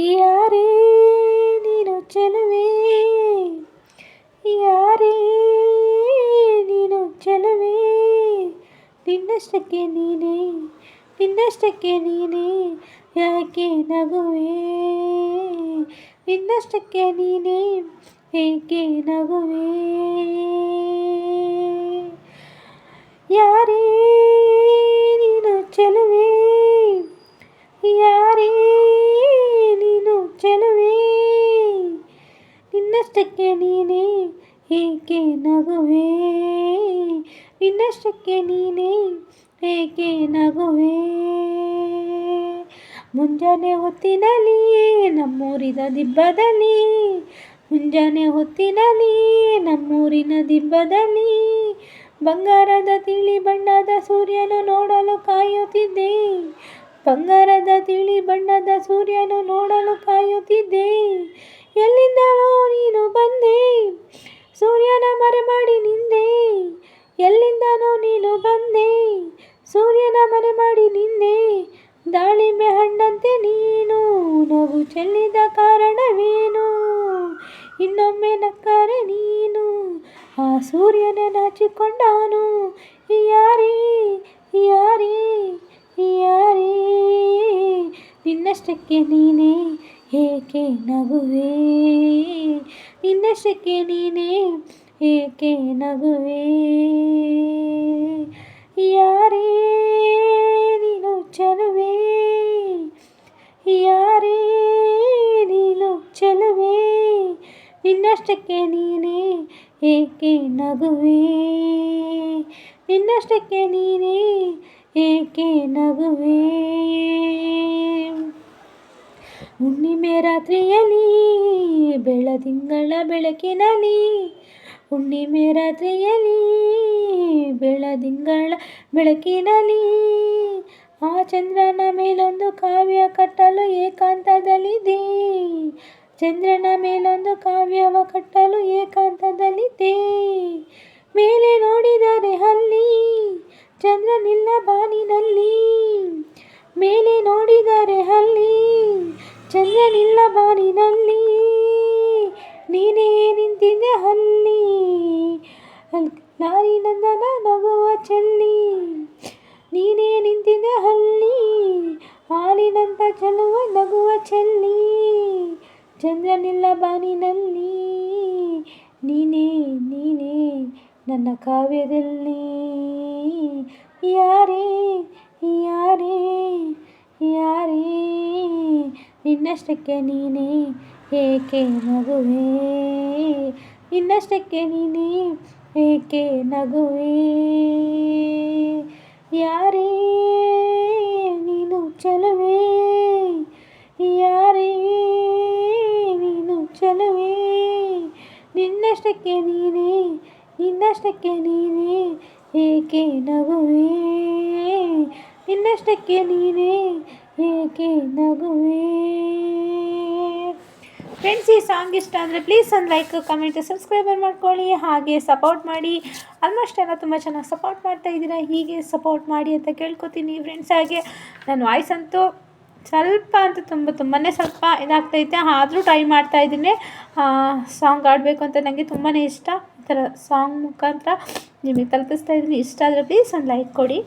ಯಾರೇ ನೀನು ಚೆಲುವೆ ಯಾರೇ ನೀನು ಚೆಲುವೆ ನಿನ್ನಷ್ಟಕ್ಕೆ ನೀನೇ ನಿನ್ನಷ್ಟಕ್ಕೆ ನೀನೇ ಯಾಕೆ ನಗುವೆ ನಿನ್ನಷ್ಟಕ್ಕೆ ನೀನೇ ಏಕೆ ನಗುವೆ ಯಾರೇ ನೀನು ಚೆಲುವೆ ಯಾರೇ ನೀನು ಚೆಲುವೆ ನಿನ್ನಷ್ಟಕ್ಕೆ ನೀನೇ ಏಕೆ ನಗುವೆ ನಿನ್ನಷ್ಟಕ್ಕೆ ನೀನೇ ಏಕೆ ನಗುವೆ? ಮುಂಜಾನೆ ಹೊತ್ತಿನಲ್ಲಿ ನಮ್ಮೂರಿನ ದಿಬ್ಬದಲ್ಲಿ, ಮುಂಜಾನೆ ಹೊತ್ತಿನಲ್ಲಿ ನಮ್ಮೂರಿನ ದಿಬ್ಬದಲ್ಲಿ ಬಂಗಾರದ ತಿಳಿ ಬಣ್ಣದ ಸೂರ್ಯನು ನೋಡಲು ಕಾಯುತ್ತಿದ್ದೆ. ಬಂಗಾರದ ತಿಳಿ ಬಣ್ಣದ ಸೂರ್ಯನು ನೋಡಲು ಕಾಯುತ್ತಿದ್ದೆ. ಎಲ್ಲಿಂದಲೋ ನೀನು ಬಂದೆ. ಸೂರ್ಯನ ಮರೆಮಾಡಿ ನಿಂದೆ. ಎಲ್ಲಿಂದನೋ ನೀನು ಬಂದೆ. ಸೂರ್ಯನ ಮನೆ ಮಾಡಿ ನಿಂದೆ. ದಾಳಿಂಬೆ ಹಣ್ಣಂತೆ ನೀನು. ನಗು ಚೆಲ್ಲಿದ ಕಾರಣವೇನು? ಇನ್ನೊಮ್ಮೆ ನಕ್ಕರೆ ನೀನು. ಆ ಸೂರ್ಯನ ನಾಚಿಕೊಂಡಾನು ಯಾರೇ ಯಾರೇ ಯಾರೇ. ನಿನ್ನಷ್ಟಕ್ಕೆ ನೀನೇ ಏಕೆ ನಗುವೆ? ನಿನ್ನಷ್ಟಕ್ಕೆ ನೀನೇ ಏಕೆ ನಗುವೆ? ಯಾರೇ ನೀನು ಚೆಲುವೆ? ಯಾರೇ ನೀನು ಚೆಲುವೆ? ನಿನ್ನಷ್ಟಕ್ಕೆ ನೀನೇ ಏಕೆ ನಗುವೆ? ನಿನ್ನಷ್ಟಕ್ಕೆ ನೀನೇ ಏಕೆ ನಗುವೆ? ಹುಣ್ಣಿಮೆ ರಾತ್ರಿಯಲ್ಲಿ, ಬೆಳದಿಂಗಳ ಬೆಳಕಿನಲ್ಲಿ ಹುಣ್ಣಿಮೆ ರಾತ್ರಿಯಲ್ಲಿ ಬೆಳದಿಂಗಳ ಬೆಳಕಿನಲ್ಲಿ, ಆ ಚಂದ್ರನ ಮೇಲೊಂದು ಕಾವ್ಯ ಕಟ್ಟಲು ಏಕಾಂತದಲ್ಲಿದೆ. ಚಂದ್ರನ ಮೇಲೊಂದು ಕಾವ್ಯವ ಕಟ್ಟಲು ಏಕಾಂತದಲ್ಲಿದೆ. ಮೇಲೆ ನೋಡಿದರೆ ಅಲ್ಲಿ ಚಂದ್ರನಿಲ್ಲ ಬಾನಿನಲ್ಲಿ. ಮೇಲೆ ನೋಡಿದರೆ ಅಲ್ಲಿ ಚಂದ್ರನಿಲ್ಲ ಬಾನಿನಲ್ಲಿ. ನೀನೇ ನಿಂತಿದ್ದೆ ಅಲ್ಲಿ. ನಾರಿ ನಂದನ ನಗುವ ಚೆಲ್ಲಿ ನೀನೇ ನಿಂತಿದೆ ಅಲ್ಲಿ ಹಾಲಿನಂತ ಚೆಲುವ ನಗುವ ಚೆಲ್ಲಿ ಚಂದ್ರನಿಲ್ಲ ಬಾನಿನಲ್ಲಿ, ನೀನೇ ನೀನೇ ನನ್ನ ಕಾವ್ಯದಲ್ಲಿ. ಯಾರೇ ಯಾರೇ ಯಾರೇ ನಿನ್ನಷ್ಟಕ್ಕೆ ನೀನೇ ಏಕೆ ನಗುವೆ ನಿನ್ನಷ್ಟಕ್ಕೆ ನೀನೇ ಏಕೆ ನಗುವೆ? ಯಾರೇ ನೀನು ಚಲುವೆ? ಯಾರೇ ನೀನು ಚಲುವೆ? ನಿನ್ನಷ್ಟಕ್ಕೆ ನೀನೇ ನಿನ್ನಷ್ಟಕ್ಕೆ ನೀನೇ, ಏಕೆ ನಗುವೆ? ನಿನ್ನಷ್ಟಕ್ಕೆ ನೀನೇ, ಏಕೆ ನಗುವೆ? ಫ್ರೆಂಡ್ಸ್ ಈ ಸಾಂಗ್ ಇಷ್ಟ ಅಂದರೆ ಪ್ಲೀಸ್ ಒಂದು ಲೈಕ್ ಕಮೆಂಟ್ ಸಬ್ಸ್ಕ್ರೈಬರ್ ಮಾಡ್ಕೊಳ್ಳಿ, ಹಾಗೆ ಸಪೋರ್ಟ್ ಮಾಡಿ. ಆಲ್ಮೋಸ್ಟ್ ಎಲ್ಲ ತುಂಬ ಚೆನ್ನಾಗಿ ಸಪೋರ್ಟ್ ಮಾಡ್ತಾ ಇದ್ದೀರಾ, ಹೀಗೆ ಸಪೋರ್ಟ್ ಮಾಡಿ ಅಂತ ಕೇಳ್ಕೊತೀನಿ ಫ್ರೆಂಡ್ಸ್ ಹಾಗೆ ನನ್ನ ವಾಯ್ಸ್ ಅಂತೂ ಸ್ವಲ್ಪ ಅಂತ ತುಂಬ ತುಂಬಾ ಸ್ವಲ್ಪ ಇದಾಗ್ತೈತೆ, ಆದರೂ ಟ್ರೈ ಮಾಡ್ತಾ ಇದ್ದೀನಿ. ಸಾಂಗ್ ಆಡಬೇಕು ಅಂತ ನನಗೆ ತುಂಬಾ ಇಷ್ಟ. ಈ ಥರ ಸಾಂಗ್ ಮುಖಾಂತರ ನಿಮಗೆ ತಲುಪಿಸ್ತಾ ಇದ್ದೀನಿ. ಇಷ್ಟ ಆದರೆ ಪ್ಲೀಸ್ ಒಂದು ಲೈಕ್ ಕೊಡಿ.